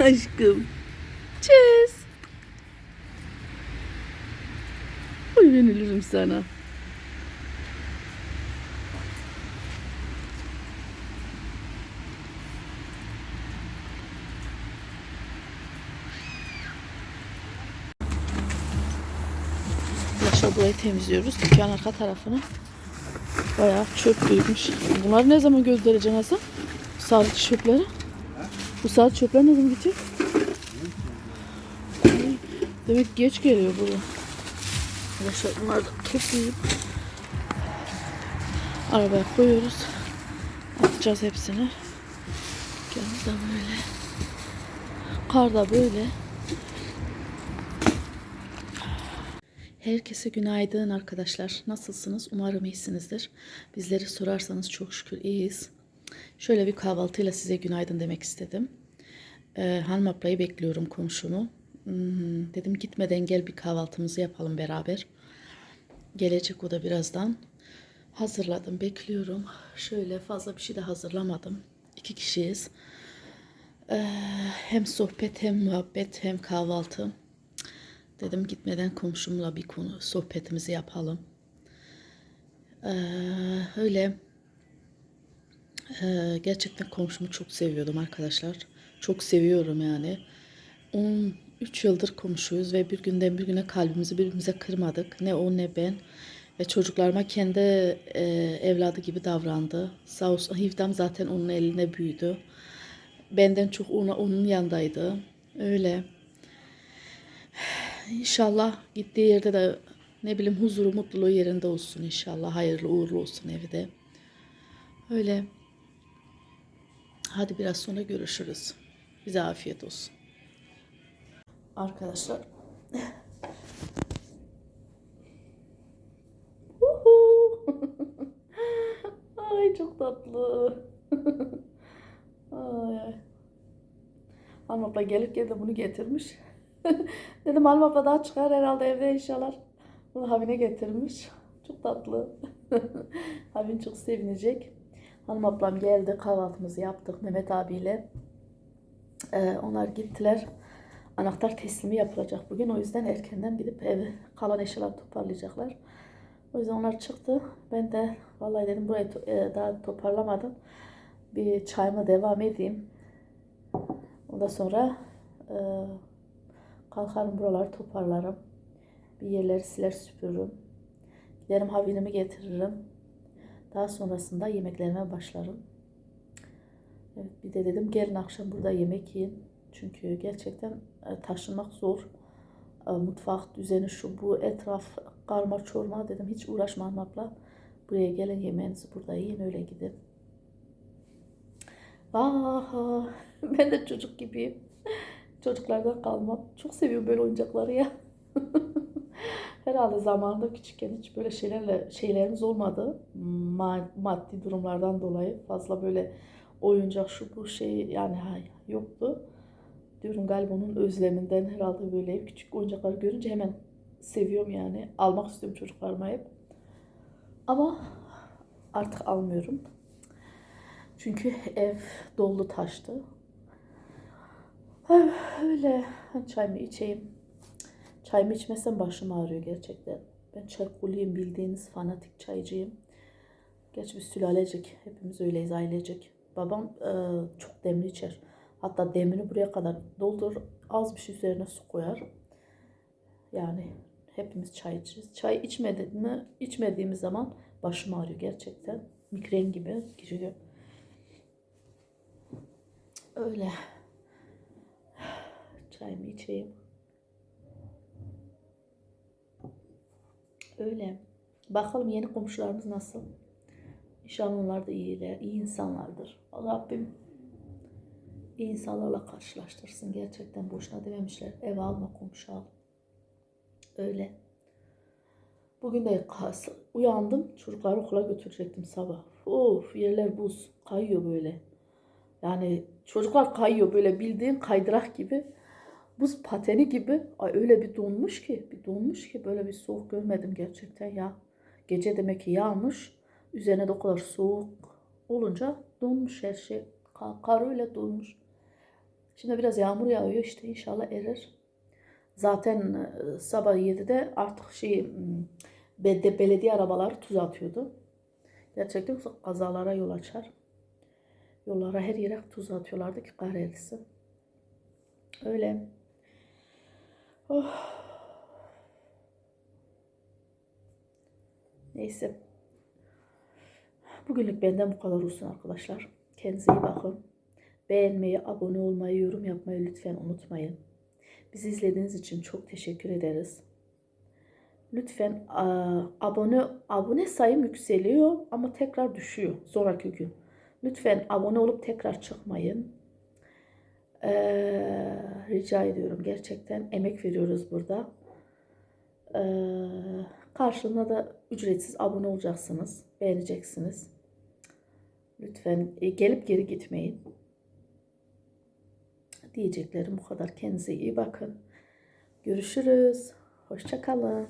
Aşkım. Cheers. Oy ben sana. Yaşa burayı temizliyoruz. Dükkan arka tarafını. Bayağı çöp büyümüş. Bunları ne zaman göndereceksin Hasan? Sarı çöpleri. Bu sarı çöpler ne zaman gidecek? Demek geç geliyor bu. Arkadaşlar bunları da toplayıp arabaya koyuyoruz. Atacağız hepsini. Gel da böyle. Kar da böyle. Herkese günaydın arkadaşlar. Nasılsınız? Umarım iyisinizdir. Bizleri sorarsanız çok şükür iyiyiz. Şöyle bir kahvaltıyla size günaydın demek istedim. Ee, hanım ablayı bekliyorum komşumu. Hmm, dedim gitmeden gel bir kahvaltımızı yapalım beraber. Gelecek o da birazdan. Hazırladım, bekliyorum. Şöyle fazla bir şey de hazırlamadım. İki kişiyiz. Ee, hem sohbet hem muhabbet hem kahvaltı. Dedim gitmeden komşumla bir konu sohbetimizi yapalım. Ee, öyle ee, gerçekten komşumu çok seviyordum arkadaşlar. Çok seviyorum yani. 13 yıldır komşuyuz ve bir günden bir güne kalbimizi birbirimize kırmadık. Ne o ne ben. Ve çocuklarıma kendi e, evladı gibi davrandı. Sağ olsun Hivdam zaten onun eline büyüdü. Benden çok ona, onun yanındaydı. Öyle. İnşallah gittiği yerde de ne bileyim huzuru, mutluluğu yerinde olsun inşallah. Hayırlı uğurlu olsun evde. Öyle. Hadi biraz sonra görüşürüz. Bize afiyet olsun. Arkadaşlar. Ay çok tatlı. Ay. Hanım abla gelirken de bunu getirmiş. Dedim hanım abla daha çıkar herhalde evde inşallah. Bunu Havine getirmiş. Çok tatlı. Havin çok sevinecek. Hanım ablam geldi kahvaltımızı yaptık Mehmet abiyle. Ee, onlar gittiler. Anahtar teslimi yapılacak bugün. O yüzden erkenden gidip ev kalan eşyaları toparlayacaklar. O yüzden onlar çıktı. Ben de vallahi dedim burayı to- e, daha toparlamadım. Bir çayıma devam edeyim. Ondan sonra e, kalkarım buraları toparlarım. Bir yerleri siler süpürürüm. Giderim havinimi getiririm. Daha sonrasında yemeklerime başlarım. Evet, bir de dedim gelin akşam burada yemek yiyin. Çünkü gerçekten e, taşınmak zor. E, Mutfak düzeni şu bu etraf karma çorma dedim hiç uğraşmamakla. Buraya gelin yemeğinizi burada yiyin öyle gidin. Aha, ben de çocuk gibiyim. Çocuklardan kalmam. Çok seviyorum böyle oyuncakları ya. Herhalde zamanında küçükken hiç böyle şeylerle şeylerimiz olmadı. Ma- maddi durumlardan dolayı fazla böyle oyuncak şu bu şey yani yoktu. Diyorum galiba onun özleminden herhalde böyle küçük oyuncaklar görünce hemen seviyorum yani. Almak istiyorum çocuklarıma hep. Ama artık almıyorum. Çünkü ev doldu taştı. Öyle çayımı içeyim. Çayımı içmesem başım ağrıyor gerçekten. Ben çay kuluyum bildiğiniz fanatik çaycıyım. Gerçi bir sülalecek. Hepimiz öyleyiz ailecek. Babam e, çok demli içer. Hatta demini buraya kadar doldur. Az bir şey üzerine su koyar. Yani hepimiz çay içeriz. Çay içmedik mi, içmediğimiz zaman başım ağrıyor gerçekten. Migren gibi giriyor. Öyle. Çayımı içeyim. Öyle. Bakalım yeni komşularımız nasıl? İnşallah onlar da iyiler, iyi insanlardır. Rabbim iyi insanlarla karşılaştırsın. Gerçekten boşuna dememişler. Ev alma, komşu al. Öyle. Bugün de uyandım. Çocukları okula götürecektim sabah. Of yerler buz. Kayıyor böyle. Yani çocuklar kayıyor böyle bildiğin kaydırak gibi. Buz pateni gibi. Ay öyle bir donmuş ki. Bir donmuş ki böyle bir soğuk görmedim gerçekten ya. Gece demek ki yağmış. Üzerine de o kadar soğuk olunca donmuş her şey. Kar, kar öyle donmuş. Şimdi biraz yağmur yağıyor işte inşallah erir. Zaten e, sabah 7'de artık şey belediye arabaları tuz atıyordu. Gerçekten kazalara yol açar. Yollara her yere tuz atıyorlardı ki kar erisin. Öyle. Oh. Neyse. Bugünlük benden bu kadar olsun arkadaşlar. Kendinize iyi bakın. Beğenmeyi, abone olmayı, yorum yapmayı lütfen unutmayın. Bizi izlediğiniz için çok teşekkür ederiz. Lütfen abone abone sayım yükseliyor ama tekrar düşüyor sonraki gün. Lütfen abone olup tekrar çıkmayın. Ee, rica ediyorum gerçekten emek veriyoruz burada. Ee, karşılığında da ücretsiz abone olacaksınız, beğeneceksiniz. Lütfen e, gelip geri gitmeyin. Diyeceklerim bu kadar. Kendinize iyi bakın. Görüşürüz. Hoşça kalın.